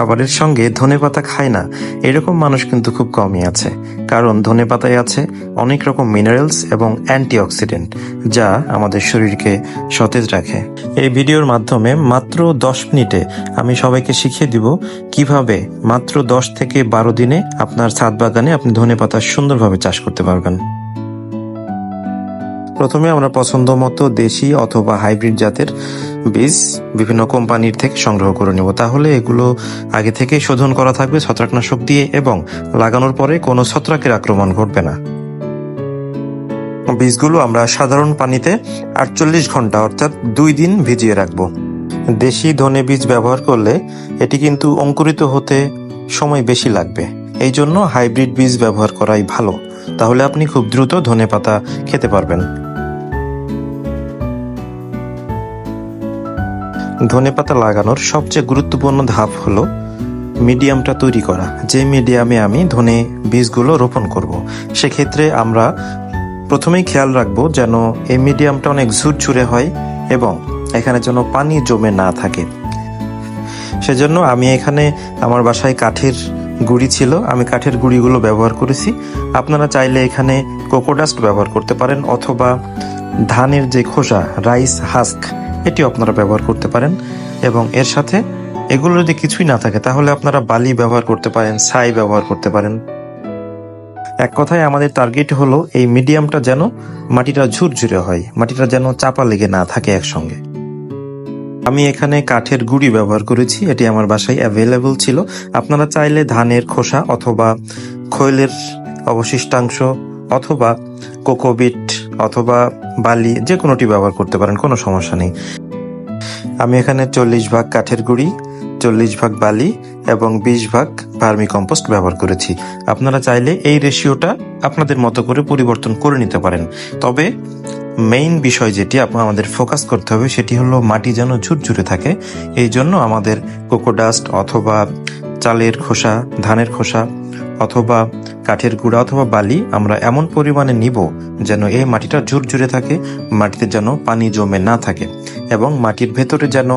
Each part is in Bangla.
খাবারের সঙ্গে ধনেপাতা খায় না। এরকম মানুষ কিন্তু খুব কমই আছে। কারণ ধনেপাতায় আছে অনেক রকম মিনারেলস এবং অ্যান্টিঅক্সিডেন্ট যা আমাদের শরীরকে সতেজ রাখে। এই ভিডিওর মাধ্যমে মাত্র দশ মিনিটে আমি সবাইকে শিখিয়ে দিব কীভাবে মাত্র দশ থেকে বারো দিনে আপনার ছাদ বাগানে আপনি ধনেপাতা সুন্দরভাবে চাষ করতে পারবেন। প্রথমে আমরা পছন্দ মতো দেশি অথবা হাইব্রিড জাতের বীজ বিভিন্ন কোম্পানির থেকে সংগ্রহ করে নেব। তাহলে এগুলো আগে থেকে শোধন করা থাকবে ছত্রাকনাশক দিয়ে এবং লাগানোর পরে কোনো ছত্রাকের আক্রমণ ঘটবে না। বীজগুলো আমরা সাধারণ পানিতে আটচল্লিশ ঘণ্টা অর্থাৎ দুই দিন ভিজিয়ে রাখব। দেশি ধনে বীজ ব্যবহার করলে এটি কিন্তু অঙ্কুরিত হতে সময় বেশি লাগবে। এই জন্য হাইব্রিড বীজ ব্যবহার করাই ভালো। তাহলে আপনি খুব দ্রুত ধনে পাতা খেতে পারবেন। ধনেপাতা লাগানোর সবচেয়ে গুরুত্বপূর্ণ ধাপ হলো মিডিয়ামটা তৈরি করা যে মিডিয়ামে আমি ধনে বীজগুলো রোপণ করব। সেক্ষেত্রে আমরা প্রথমেই খেয়াল রাখব যেন এই মিডিয়ামটা অনেক ঝুরঝুরে হয় এবং এখানে যেন পানি জমে না থাকে সেজন্য আমি এখানে আমার বাসায় কাঠের গুঁড়ি ছিল, আমি কাঠের গুঁড়িগুলো ব্যবহার করেছি আপনারা চাইলে এখানে কোকোডাস্ট ব্যবহার করতে পারেন অথবা ধানের যে খোসা, রাইস হাস্ক এটিও আপনারা ব্যবহার করতে পারেন। এবং এর সাথে এগুলো যদি কিছুই না থাকে, তাহলে আপনারা বালি ব্যবহার করতে পারেন, ছাই ব্যবহার করতে পারেন। এক কথায় আমাদের টার্গেট হলো এই মিডিয়ামটা যেন মাটিটা ঝুরঝুরে হয়, মাটিটা যেন চাপা লেগে না থাকে একসঙ্গে। আমি এখানে কাঠের গুঁড়ি ব্যবহার করেছি, এটি আমার বাসায় অ্যাভেলেবল ছিল। আপনারা চাইলে ধানের খোসা অথবা খৈলের অবশিষ্টাংশ অথবা কোকোবিট অথবা বালি যে কোনোটি ব্যবহার করতে পারেন, কোনো সমস্যা নেই। আমি এখানে চল্লিশ ভাগ কাঠের গুঁড়ি, চল্লিশ ভাগ বালি এবং বিশ ভাগ ভার্মি কম্পোস্ট ব্যবহার করেছি। আপনারা চাইলে এই রেশিওটা আপনাদের মতো করে পরিবর্তন করে নিতে পারেন। তবে মেইন বিষয় যেটি আমাদের ফোকাস করতে হবে, সেটি হলো মাটি যেন ঝুরঝুরে থাকে। এই জন্য আমাদের কোকোডাস্ট অথবা চালের খোসা, ধানের খোসা অথবা কাঠের গুঁড়া অথবা বালি আমরা এমন পরিমাণে নিব যেন এই মাটিটা ঝুরঝুরে থাকে, মাটিতে যেন পানি জমে না থাকে এবং মাটির ভেতরে যেন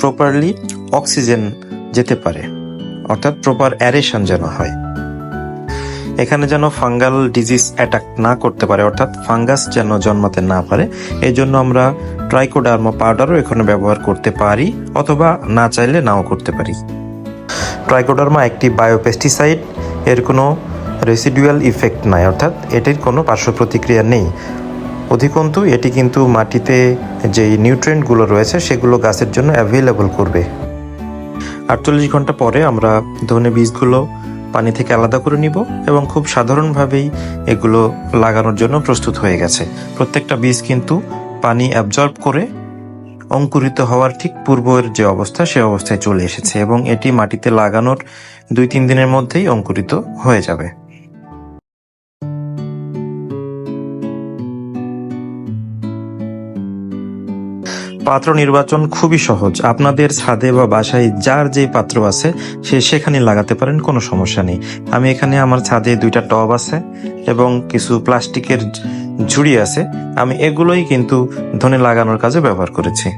প্রপারলি অক্সিজেন যেতে পারে, অর্থাৎ প্রপার অ্যারেশন যেন হয়। এখানে যেন ফাঙ্গাল ডিজিজ অ্যাটাক না করতে পারে, অর্থাৎ ফাঙ্গাস যেন জন্মাতে না পারে এই জন্য আমরা ট্রাইকোডার্মা পাউডারও এখানে ব্যবহার করতে পারি অথবা না চাইলে নাও করতে পারি। ট্রাইকোডার্মা একটি বায়োপেস্টিসাইড এর কোনো রেসিডুয়াল ইফেক্ট নাই, অর্থাৎ এটির কোনো পার্শ্ব প্রতিক্রিয়া নেই। অধিকন্তু, এটি কিন্তু মাটিতে যেই নিউট্রিয়েন্টগুলো রয়েছে, সেগুলো গাছের জন্য অ্যাভেলেবল করবে। আটচল্লিশ ঘণ্টা পরে আমরা ধনে বীজগুলো পানি থেকে আলাদা করে নিব এবং খুব সাধারণভাবেই এগুলো লাগানোর জন্য প্রস্তুত হয়ে গেছে। প্রত্যেকটা বীজ কিন্তু পানি অ্যাবজর্ব করে অঙ্কুরিত হওয়ার ঠিক পূর্বের যে অবস্থা, সে অবস্থায় চলে এসেছে এবং এটি মাটিতে লাগানোর দুই তিন দিনের মধ্যেই অঙ্কুরিত হয়ে যাবে। পাত্র নির্বাচন খুবই সহজ। আপনাদের ছাদে বা বাসায় যার যে পাত্র আছে, সে সেখানে লাগাতে পারেন, কোনো সমস্যা নেই। আমি এখানে আমার ছাদে দুইটা টব আছে এবং কিছু প্লাস্টিকের ঝুড়ি আছে, আমি এগুলোই কিন্তু ধনে লাগানোর কাজে ব্যবহার করেছি।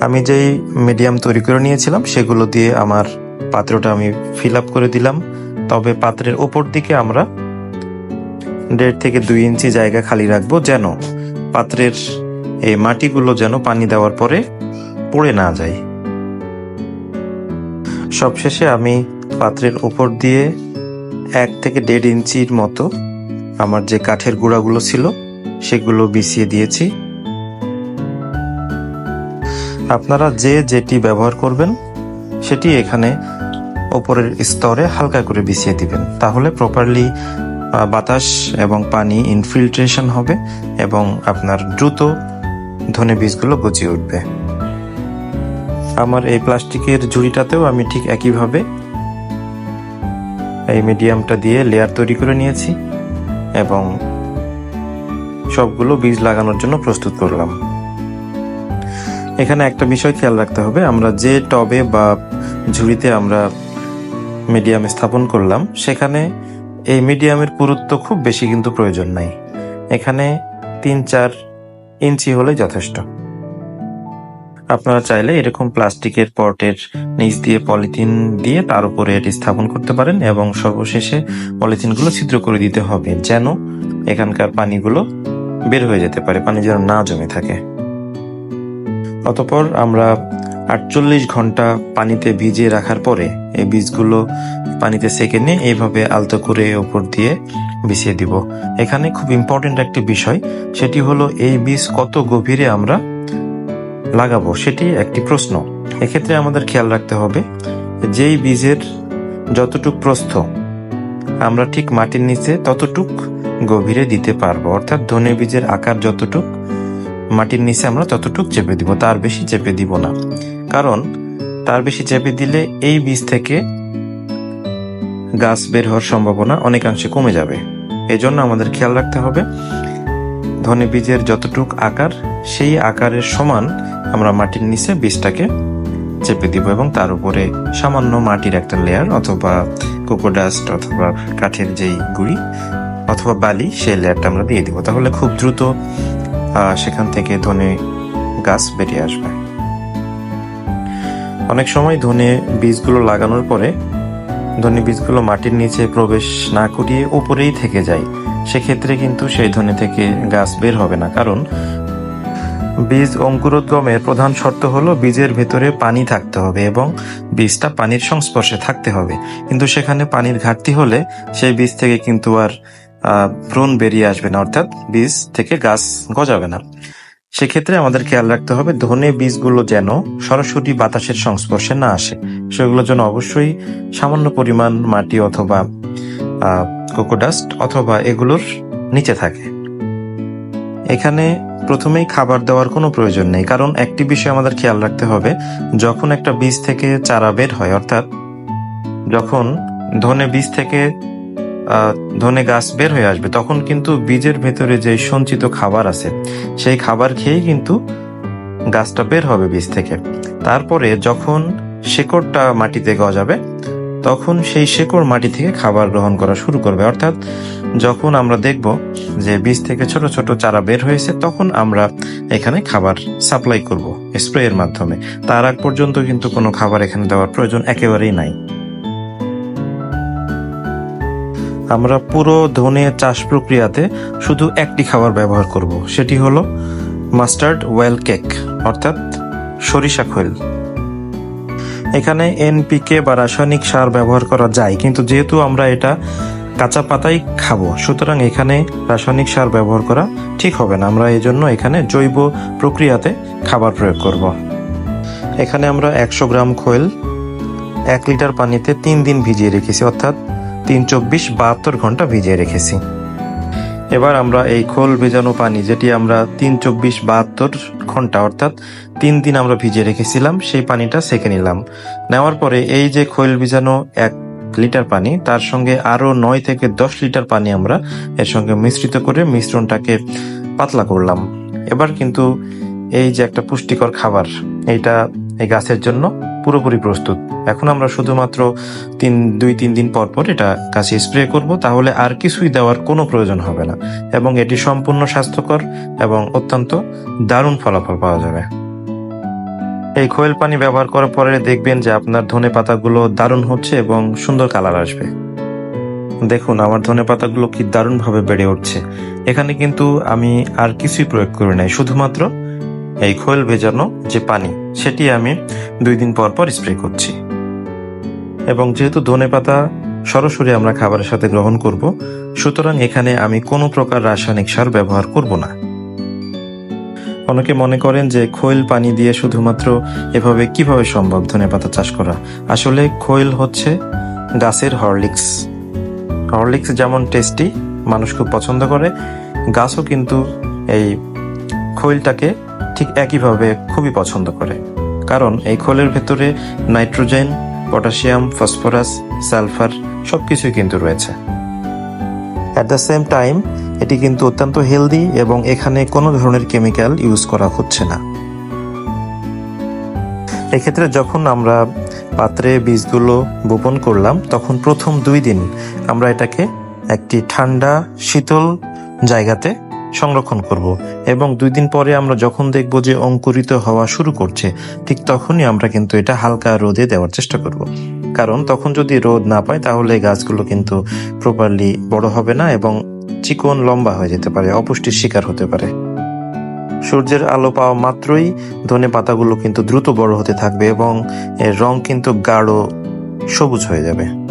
আমি যেই মিডিয়াম তৈরি করে নিয়েছিলাম, সেগুলো দিয়ে আমার পাত্রটা আমি ফিল আপ করে দিলাম। তবে পাত্রের ওপর দিকে আমরা দেড় থেকে দুই ইঞ্চি জায়গা খালি রাখব যেন পাত্রের এই মাটিগুলো যেন পানি দেওয়ার পরে পড়ে না যায়। সবশেষে আমি পাত্রের উপর দিয়ে এক থেকে দেড় ইঞ্চির মতো আমার যে কাঠের গুঁড়াগুলো ছিল, সেগুলো বিছিয়ে দিয়েছি। আপনারা যে যেটি ব্যবহার করবেন, সেটি এখানে ওপরের স্তরে হালকা করে বিছিয়ে দিবেন। তাহলে প্রপারলি বাতাস এবং পানি ইনফিল্ট্রেশন হবে এবং আপনার দ্রুত ধনে বীজগুলো গজিয়ে উঠবে। আমার এই প্লাস্টিকের ঝুড়িটাতেও আমি ঠিক একইভাবে এই মিডিয়ামটা দিয়ে লেয়ার তৈরি করে নিয়েছি। এবং সবগুলো বীজ লাগানোর জন্য প্রস্তুত করলাম। এখানে একটা বিষয় খেয়াল রাখতে হবে। আমরা যে টবে বা ঝুড়িতে আমরা মিডিয়াম স্থাপন করলাম, সেখানে এই মিডিয়ামের পুরুত্ব খুব বেশি কিন্তু প্রয়োজন নাই। এখানে তিন চার ইঞ্চি হলে যথেষ্ট। আপনারা চাইলে এরকম প্লাস্টিকের পটের নিচ দিয়ে পলিথিন দিয়ে তার উপরে এটি স্থাপন করতে পারেন এবং সর্বশেষে পলিথিনগুলো ছিদ্র করে দিতে হবে যেন এখানকার পানিগুলো বের হয়ে যেতে পারে, পানি যেন না জমে থাকে। অতপর আমরা আটচল্লিশ ঘণ্টা পানিতে ভিজিয়ে রাখার পরে এই বীজগুলো পানিতে সেকে নিয়ে এইভাবে আলতো করে ওপর দিয়ে বিছিয়ে দিব। এখানে খুব ইম্পর্টেন্ট একটি বিষয়, সেটি হলো এই বীজ কত গভীরে আমরা লাগাবো সেটি একটি প্রশ্ন। এক্ষেত্রে আমাদের খেয়াল রাখতে হবে, যেই বীজের যতটুক প্রস্থ আমরা ঠিক মাটির নিচে ততটুক গভীরে দিতে পারব, অর্থাৎ ধনে বীজের আকার যতটুক মাটির নিচে আমরা ততটুক চেপে দিব, তার বেশি চেপে দিব না। কারণ তার বেশি চেপে দিলে এই বীজ থেকে গাছ বের হওয়ার সম্ভাবনা অনেকাংশে কমে যাবে। এজন্য আমাদের খেয়াল রাখতে হবে, ধনে বীজের যতটুক আকার, সেই আকারের সমান আমরা মাটির নিচে বীজটাকে চেপে দিব এবং তার উপরে সামান্য মাটির একটা লেয়ার অথবা কোকোডাস্ট অথবা কাঠের যেই গুঁড়ি অথবা বালি, সেই লেয়ারটা আমরা দিয়ে দিব। তাহলে খুব দ্রুত সেখান থেকে ধনে গাছ বেরিয়ে আসবে। অনেক সময় ধনে বীজগুলো লাগানোর পরে ধনে বীজগুলো মাটির নিচে প্রবেশ না করিয়ে উপরেই থেকে যায়। সেক্ষেত্রে কিন্তু সেই ধনে থেকে গাছ বের হবে না। কারণ বীজ অঙ্কুরোদ্গমের প্রধান শর্ত হলো বীজের ভেতরে পানি থাকতে হবে এবং বীজটা পানির সংস্পর্শে থাকতে হবে। কিন্তু সেখানে পানির ঘাটতি হলে সেই বীজ থেকে কিন্তু আর ভ্রূণ বেরিয়ে আসবে না, অর্থাৎ বীজ থেকে গাছ গজাবে না। সেক্ষেত্রে আমাদের খেয়াল রাখতে হবে ধনে বীজগুলো যেন সরাসরি বাতাসের সংস্পর্শে না আসে। সেগুলোর জন্য অবশ্যই সামান্য পরিমাণ মাটি অথবা কোকোডাস্ট অথবা এগুলোর নিচে থাকে। এখানে প্রথমেই খাবার দেওয়ার কোনো প্রয়োজন নেই, কারণ একটি বিষয় আমাদের খেয়াল রাখতে হবে, যখন একটা বীজ থেকে চারা বের হয়, অর্থাৎ যখন ধনে বীজ থেকে ধনে গাছ বের হয়ে আসবে, তখন কিন্তু বীজের ভেতরে যে সঞ্চিত খাবার আছে, সেই খাবার খেয়েই কিন্তু গাছটা বের হবে বীজ থেকে। তারপরে যখন শেকড়টা মাটিতে গজাবে, তখন সেই শেকড় মাটি থেকে খাবার গ্রহণ করা শুরু করবে, অর্থাৎ যখন আমরা দেখব যে বীজ থেকে ছোট ছোট চারা বের হয়েছে, তখন আমরা এখানে খাবার সাপ্লাই করব স্প্রেয়ের মাধ্যমে। তার আগ পর্যন্ত কিন্তু কোনো খাবার এখানে দেওয়ার প্রয়োজন একেবারেই নাই। আমরা পুরো ধনে চাষ প্রক্রিয়াতে শুধু একটি খাবার ব্যবহার করব, সেটি হলো মাস্টার্ড ওয়েল কেক, অর্থাৎ সরিষা খৈল। এখানে এনপিকে বা রাসায়নিক সার ব্যবহার করা যায়, কিন্তু যেহেতু আমরা এটা কাঁচা পাতাই খাব। সুতরাং এখানে রাসায়নিক সার ব্যবহার করা ঠিক হবে না। আমরা এই জন্য এখানে জৈব প্রক্রিয়াতে খাবার প্রয়োগ করব। এখানে আমরা একশো গ্রাম খৈল, এক লিটার পানিতে তিন দিন ভিজিয়ে রেখেছি, অর্থাৎ তিন চব্বিশ বাহাত্তর ঘণ্টা ভিজিয়ে রেখেছি। এবার আমরা এই খোল ভেজানো পানি যেটি আমরা তিন চব্বিশ বাহাত্তর ঘণ্টা, অর্থাৎ তিন দিন আমরা ভিজিয়ে রেখেছিলাম, সেই পানিটা সেকে নিলাম। নেওয়ার পরে এই যে খোল ভিজানো এক লিটার পানি, তার সঙ্গে আরও নয় থেকে দশ লিটার পানি আমরা এর সঙ্গে মিশ্রিত করে মিশ্রণটাকে পাতলা করলাম। এবার কিন্তু এই যে একটা পুষ্টিকর খাবার, এইটা এই গাছের জন্য পুরোপুরি প্রস্তুত। এখন আমরা শুধুমাত্র তিন, দুই, তিন দিন পর পর এটা গাছে স্প্রে করব, তাহলে আর কিছুই দেওয়ার কোনো প্রয়োজন হবে না। এবং এটি সম্পূর্ণ স্বাস্থ্যকর এবং অত্যন্ত দারুণ ফলাফল পাওয়া যাবে। এই খোয়েল পানি ব্যবহার করার পরে দেখবেন যে আপনার ধনে পাতাগুলো দারুণ হচ্ছে এবং সুন্দর কালার আসবে। দেখুন, আমার ধনে পাতাগুলো কি দারুণভাবে বেড়ে উঠছে। এখানে কিন্তু আমি আর কিছুই প্রয়োগ করি নাই, শুধুমাত্র এই খোয়েল ভেজানো যে পানি, সেটি আমি দুই দিন পর পর স্প্রে করছি। এবং যেহেতু ধনে পাতা সরাসরি আমরা খাবারের সাথে গ্রহণ করব, সুতরাং এখানে আমি কোনো প্রকার রাসায়নিক সার ব্যবহার করব না। অনেকে মনে করেন যে খৈল পানি দিয়ে শুধুমাত্র এভাবে কীভাবে সম্ভব ধনে পাতা চাষ করা? আসলে খৈল হচ্ছে গাছের হরলিক্স। হরলিক্স যেমন টেস্টি, মানুষ খুব পছন্দ করে, গাছও কিন্তু এই খৈলটাকে ঠিক একইভাবে খুবই পছন্দ করে। কারণ এই খোলের ভেতরে নাইট্রোজেন, পটাশিয়াম, ফসফরাস, সালফার সবকিছুই কিন্তু রয়েছে। অ্যাট দ্য সেম টাইম এটি কিন্তু অত্যন্ত হেলদি এবং এখানে কোনো ধরনের কেমিক্যাল ইউজ করা হচ্ছে না। এক্ষেত্রে যখন আমরা পাত্রে বীজগুলো বপন করলাম, তখন প্রথম দুই দিন আমরা এটাকে একটি ঠান্ডা, শীতল জায়গাতে সংরক্ষণ করব এবং দুই দিন পরে আমরা যখন দেখব যে অঙ্কুরিত হওয়া শুরু করছে, ঠিক তখনই আমরা কিন্তু এটা হালকা রোদে দেওয়ার চেষ্টা করব। কারণ তখন যদি রোদ না পায়, তাহলে গাছগুলো কিন্তু প্রপারলি বড় হবে না এবং চিকন লম্বা হয়ে যেতে পারে, অপুষ্টির শিকার হতে পারে। সূর্যের আলো পাওয়া মাত্রই ধনে পাতাগুলো কিন্তু দ্রুত বড় হতে থাকবে এবং এর রং কিন্তু গাঢ় সবুজ হয়ে যাবে।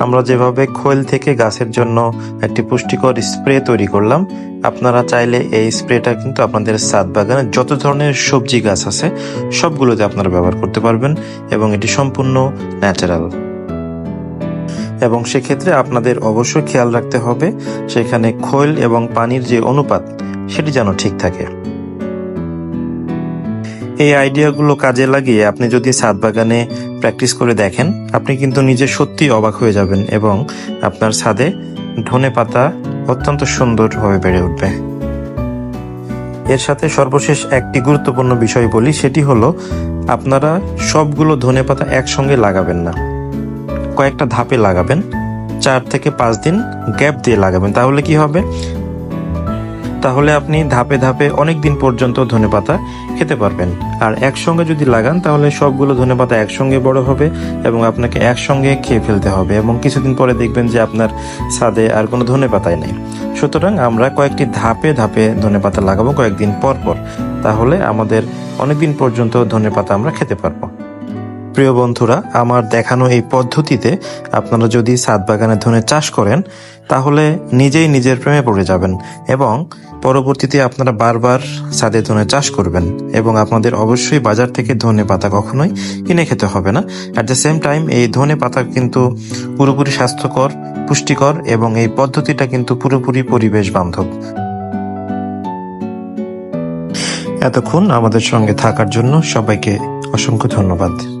আমরা যেভাবে খোল থেকে গাছের জন্য একটি পুষ্টিকর স্প্রে তৈরি করলাম, আপনারা চাইলে এই স্প্রেটা কিন্তু আপনাদের সাত বাগানে যত ধরনের সবজি গাছ আছে, সবগুলোতে আপনারা ব্যবহার করতে পারবেন এবং এটি সম্পূর্ণ ন্যাচারাল। এবং সেক্ষেত্রে আপনাদের অবশ্যই খেয়াল রাখতে হবে, সেখানে খৈল এবং পানির যে অনুপাত, সেটি যেন ঠিক থাকে। এই আইডিয়াগুলো কাজে লাগিয়ে আপনি যদি ছাদ বাগানে প্র্যাকটিস করে দেখেন, আপনি কিন্তু নিজে সত্যি অবাক হয়ে যাবেন এবং আপনার ছাদে ধনে পাতা অত্যন্ত সুন্দরভাবে বেড়ে উঠবে। এর সাথে সর্বশেষ একটি গুরুত্বপূর্ণ বিষয় বলি, সেটি হলো আপনারা সবগুলো ধনে পাতা একসঙ্গে লাগাবেন না। কয়েকটা ধাপে লাগাবেন, চার থেকে পাঁচ দিন গ্যাপ দিয়ে লাগাবেন। তাহলে কি হবে? তাহলে আপনি ধাপে ধাপে অনেক দিন পর্যন্ত ধনেপাতা খেতে পারবেন। আর একসঙ্গে যদি লাগান, তাহলে সবগুলো ধনেপাতা একসঙ্গে বড় হবে এবং আপনাকে একসঙ্গে খেয়ে ফেলতে হবে এবং কিছুদিন পরে দেখবেন যে আপনার ছাদে আর কোনো ধনেপাতাই নেই। সুতরাং আমরা কয়েকটি ধাপে ধাপে ধনেপাতা লাগাবো কয়েকদিন পর পর। তাহলে আমাদের অনেকদিন পর্যন্ত ধনেপাতা আমরা খেতে পারব। প্রিয় বন্ধুরা, আমার দেখানো এই পদ্ধতিতে আপনারা যদি ছাদ বাগানে ধনে চাষ করেন, তাহলে নিজেই নিজের প্রেমে পড়ে যাবেন এবং পরবর্তীতে আপনারা বারবার ছাদে ধনে চাষ করবেন এবং আপনাদের অবশ্যই বাজার থেকে ধনে পাতা কখনোই কিনে খেতে হবে না। অ্যাট দ্য সেম টাইম এই ধনে পাতা কিন্তু পুরোপুরি স্বাস্থ্যকর, পুষ্টিকর এবং এই পদ্ধতিটা কিন্তু পুরোপুরি পরিবেশ বান্ধব। এতক্ষণ আমাদের সঙ্গে থাকার জন্য সবাইকে অসংখ্য ধন্যবাদ।